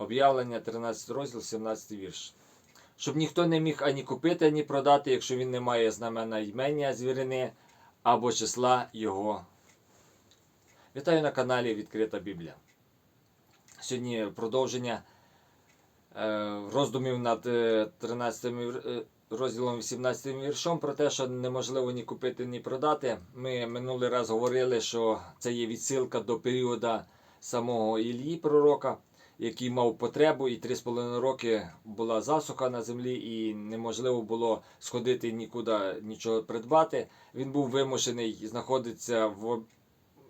Об'явлення 13 розділ, 17 вірш. Щоб ніхто не міг ані купити, ані продати, якщо він не має знамена ймення звірини або числа його. Вітаю на каналі Відкрита Біблія. Сьогодні продовження е, роздумів над е, 13 е, розділом 18 віршом про те, що неможливо ні купити, ні продати. Ми минулий раз говорили, що це є відсилка до періоду самого Ілії пророка, який мав потребу, і 3,5 роки була засуха на землі, і неможливо було сходити нікуди нічого придбати. Він був вимушений знаходитися в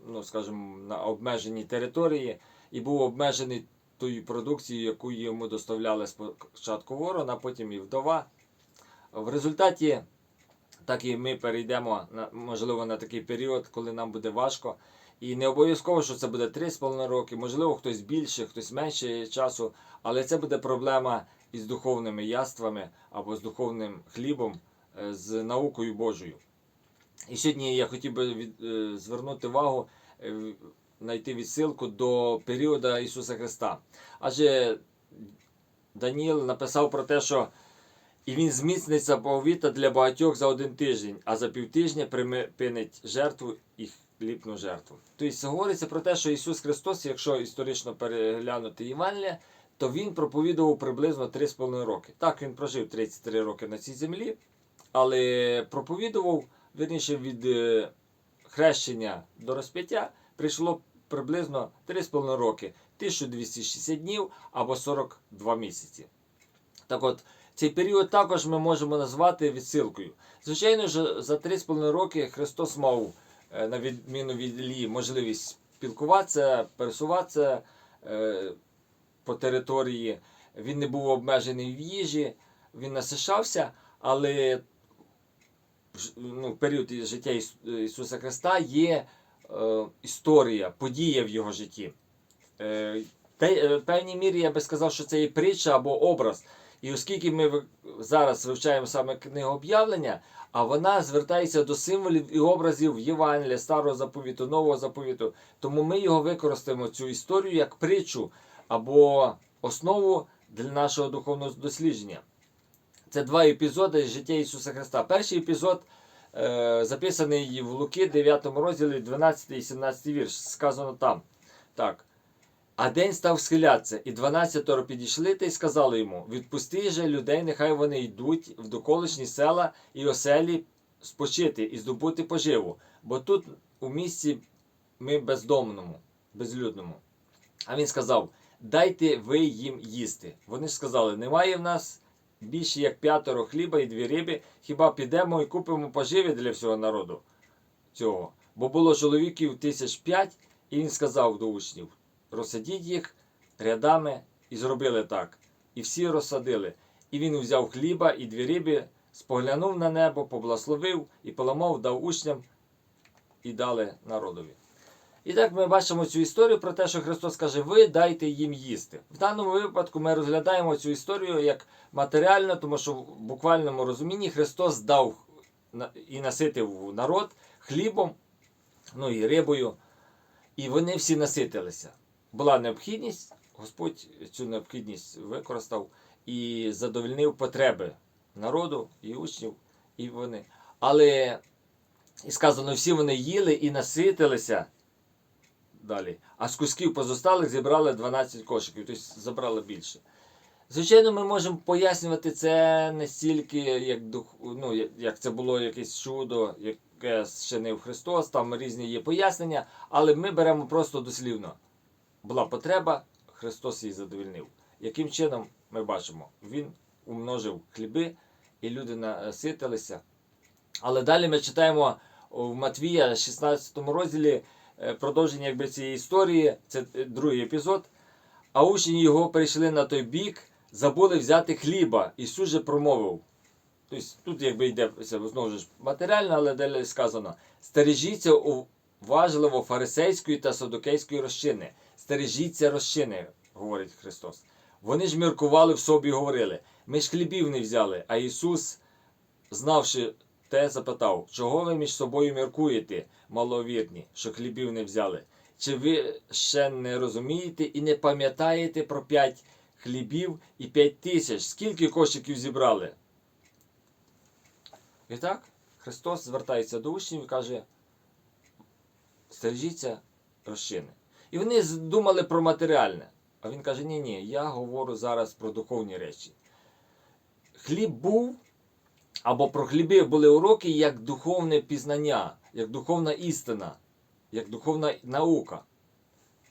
ну, скажімо, на обмеженій території і був обмежений тою продукцією, яку йому доставляли спочатку ворон, а потім і вдова. В результаті, так і ми перейдемо на, можливо на такий період, коли нам буде важко. І не обов'язково, що це буде 3,5 роки, можливо, хтось більше, хтось менше часу, але це буде проблема із духовними яствами або з духовним хлібом, е, з наукою Божою. І сьогодні я хотів би від, е, звернути увагу, е, знайти відсилку до періоду Ісуса Христа. Адже Даніл написав про те, що і він зміцниться повіта для багатьох за один тиждень, а за півтижня припинить жертву і хлібну жертву. Тобто говориться про те, що Ісус Христос, якщо історично переглянути Євангелія, то Він проповідував приблизно 3,5 роки. Так, він прожив 33 роки на цій землі, але проповідував, вірніше, від е, хрещення до розп'яття прийшло приблизно 3,5 роки, 1260 днів або 42 місяці. Так от, цей період також ми можемо назвати відсилкою. Звичайно за 3,5 роки Христос мав, на відміну від Ілії, можливість спілкуватися, пересуватися е, по території. Він не був обмежений в їжі, він насишався, але ну, в період життя Іс- Ісуса Христа є е, історія, подія в його житті. Е, те- е, в певній мірі я би сказав, що це є притча або образ. І оскільки ми зараз вивчаємо саме книгу об'явлення, а вона звертається до символів і образів Євангелія, Старого заповіту, Нового заповіту, тому ми його використаємо цю історію як притчу або основу для нашого духовного дослідження. Це два епізоди з життя Ісуса Христа. Перший епізод е, записаний в Луки 9 розділі 12 і 17 вірш. Сказано там. Так. А день став схилятися, і дванадцятеро підійшли та й сказали йому: Відпусти же людей, нехай вони йдуть в доколишні села і оселі спочити і здобути поживу, бо тут у місті ми бездомному, безлюдному. А він сказав: Дайте ви їм їсти. Вони ж сказали: Немає в нас більше як п'ятеро хліба і дві риби, хіба підемо і купимо поживи для всього народу цього. Бо було чоловіків тисяч п'ять, і він сказав до учнів: розсадіть їх рядами, і зробили так. І всі розсадили. І він взяв хліба і дві риби, споглянув на небо, поблагословив і поламав, дав учням і дали народові. І так ми бачимо цю історію про те, що Христос каже: ви дайте їм їсти. В даному випадку ми розглядаємо цю історію як матеріально, тому що в буквальному розумінні Христос дав і наситив народ хлібом, ну і рибою, і вони всі наситилися. Була необхідність, Господь цю необхідність використав і задовольнив потреби народу і учнів, і вони. Але і сказано, всі вони їли і наситилися далі. А з кусків позосталих зібрали 12 кошиків, тобто забрали більше. Звичайно, ми можемо пояснювати це не стільки, як, ну, як- це було якесь чудо, яке зчинив Христос, там різні є пояснення, але ми беремо просто дослівно. Була потреба, Христос її задовільнив. Яким чином ми бачимо? Він умножив хліби, і люди наситилися. Але далі ми читаємо в Матвія, 16 розділі, е, продовження якби, цієї історії, це е, другий епізод. А учні його перейшли на той бік, забули взяти хліба. Ісус же промовив. Тобто тут якби йде знову ж матеріально, але далі сказано: стережіться уважливо фарисейської та садокейської розчини. Стережіться розчини, говорить Христос. Вони ж міркували в собі і говорили: ми ж хлібів не взяли. А Ісус, знавши те, запитав, чого ви між собою міркуєте, маловірні, що хлібів не взяли? Чи ви ще не розумієте і не пам'ятаєте про п'ять хлібів і п'ять тисяч. Скільки кошиків зібрали? І так, Христос звертається до учнів і каже: стережіться розчини. І вони думали про матеріальне. А він каже: ні, ні, я говорю зараз про духовні речі. Хліб був, або про хліби були уроки як духовне пізнання, як духовна істина, як духовна наука.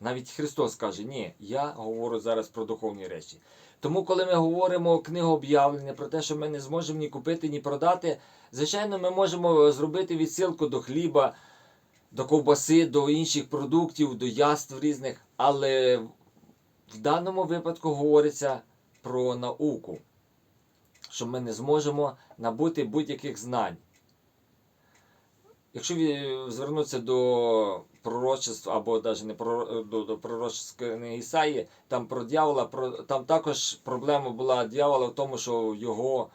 Навіть Христос каже, ні, я говорю зараз про духовні речі. Тому, коли ми говоримо книгу об'явлення про те, що ми не зможемо ні купити, ні продати, звичайно, ми можемо зробити відсилку до хліба, до ковбаси, до інших продуктів, до яств різних. Але в даному випадку говориться про науку, що ми не зможемо набути будь-яких знань. Якщо звернутися до пророчества, або навіть не про, до, до пророчеської Ісаї, там про дьявола, про, там також проблема була дьявола в тому, що його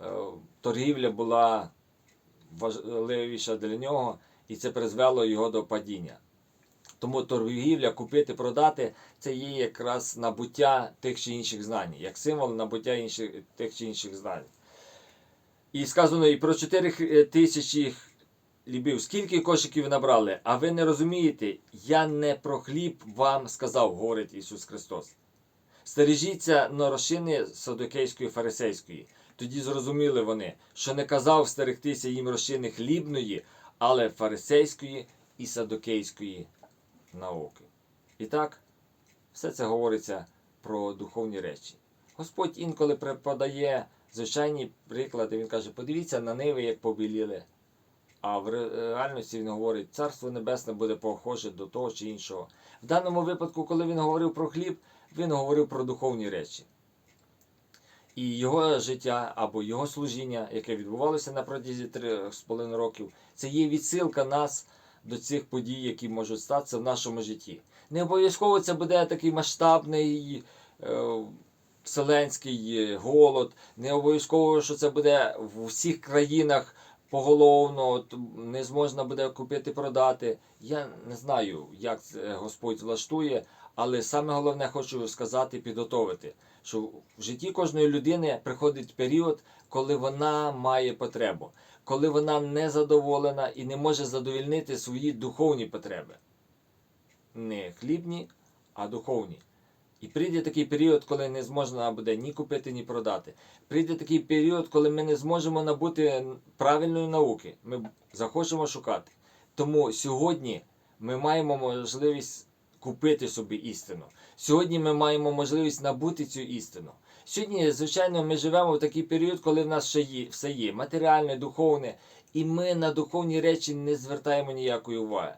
е, торгівля була важливіша для нього, і це призвело його до падіння. Тому торгівля, купити, продати це є якраз набуття тих чи інших знань, як символ набуття інших, тих чи інших знань. І сказано і про 4 тисячі хлібів. Скільки кошиків набрали? А ви не розумієте, я не про хліб вам сказав, говорить Ісус Христос. Стережіться норошини садокейської фарисейської. Тоді зрозуміли вони, що не казав стерегтися їм розчини хлібної, але фарисейської і садокейської науки. І так, все це говориться про духовні речі. Господь інколи преподає звичайні приклади. Він каже: подивіться на ниви, як побіліли. А в реальності він говорить, царство небесне буде похоже до того чи іншого. В даному випадку, коли він говорив про хліб, він говорив про духовні речі. І його життя або його служіння, яке відбувалося на протязі трьох з половиною років, це є відсилка нас до цих подій, які можуть статися в нашому житті. Не обов'язково це буде такий масштабний е, вселенський голод, не обов'язково, що це буде в усіх країнах поголовно, от, не зможна буде купити продати. Я не знаю, як це Господь влаштує, але саме головне хочу сказати, підготовити, що в житті кожної людини приходить період, коли вона має потребу, коли вона не задоволена і не може задовільнити свої духовні потреби. Не хлібні, а духовні. І прийде такий період, коли не зможна буде ні купити, ні продати. Прийде такий період, коли ми не зможемо набути правильної науки. Ми захочемо шукати. Тому сьогодні ми маємо можливість купити собі істину. Сьогодні ми маємо можливість набути цю істину. Сьогодні, звичайно, ми живемо в такий період, коли в нас ще є все є матеріальне, духовне, і ми на духовні речі не звертаємо ніякої уваги.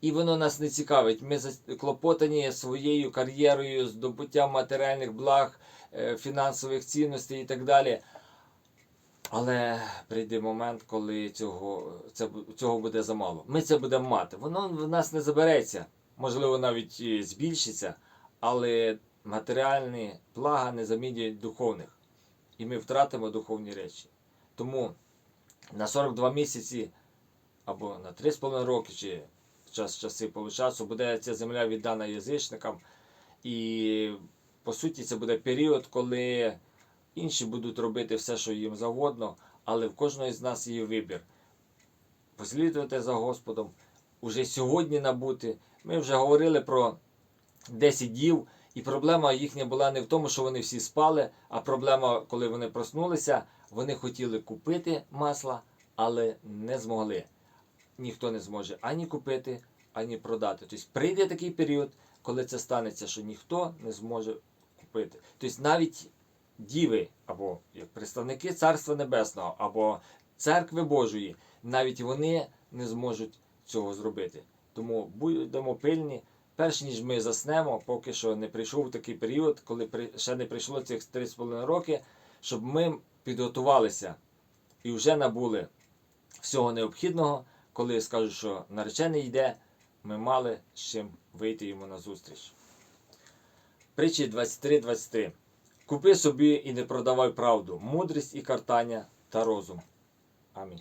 І воно нас не цікавить. Ми заклопотані своєю кар'єрою, здобуттям матеріальних благ, е, фінансових цінностей і так далі. Але прийде момент, коли цього, це, цього буде замало. Ми це будемо мати. Воно в нас не забереться, можливо, навіть збільшиться, але матеріальні блага не замінюють духовних. І ми втратимо духовні речі. Тому на 42 місяці або на 3,5 роки, чи час часи по буде ця земля віддана язичникам. І по суті це буде період, коли інші будуть робити все, що їм завгодно, але в кожного з нас є вибір. Послідувати за Господом, уже сьогодні набути. Ми вже говорили про 10 дів, і проблема їхня була не в тому, що вони всі спали, а проблема, коли вони проснулися, вони хотіли купити масло, але не змогли. Ніхто не зможе ані купити, ані продати. Тобто прийде такий період, коли це станеться, що ніхто не зможе купити. Тобто навіть діви, або як представники Царства Небесного, або церкви Божої, навіть вони не зможуть цього зробити. Тому будемо пильні, перш ніж ми заснемо, поки що не прийшов такий період, коли ще не прийшло цих 3,5 роки, щоб ми підготувалися і вже набули всього необхідного, коли я скажу, що наречений йде, ми мали з чим вийти йому на зустріч. Притчі 23.23. Купи собі і не продавай правду, мудрість і картання та розум. Амінь.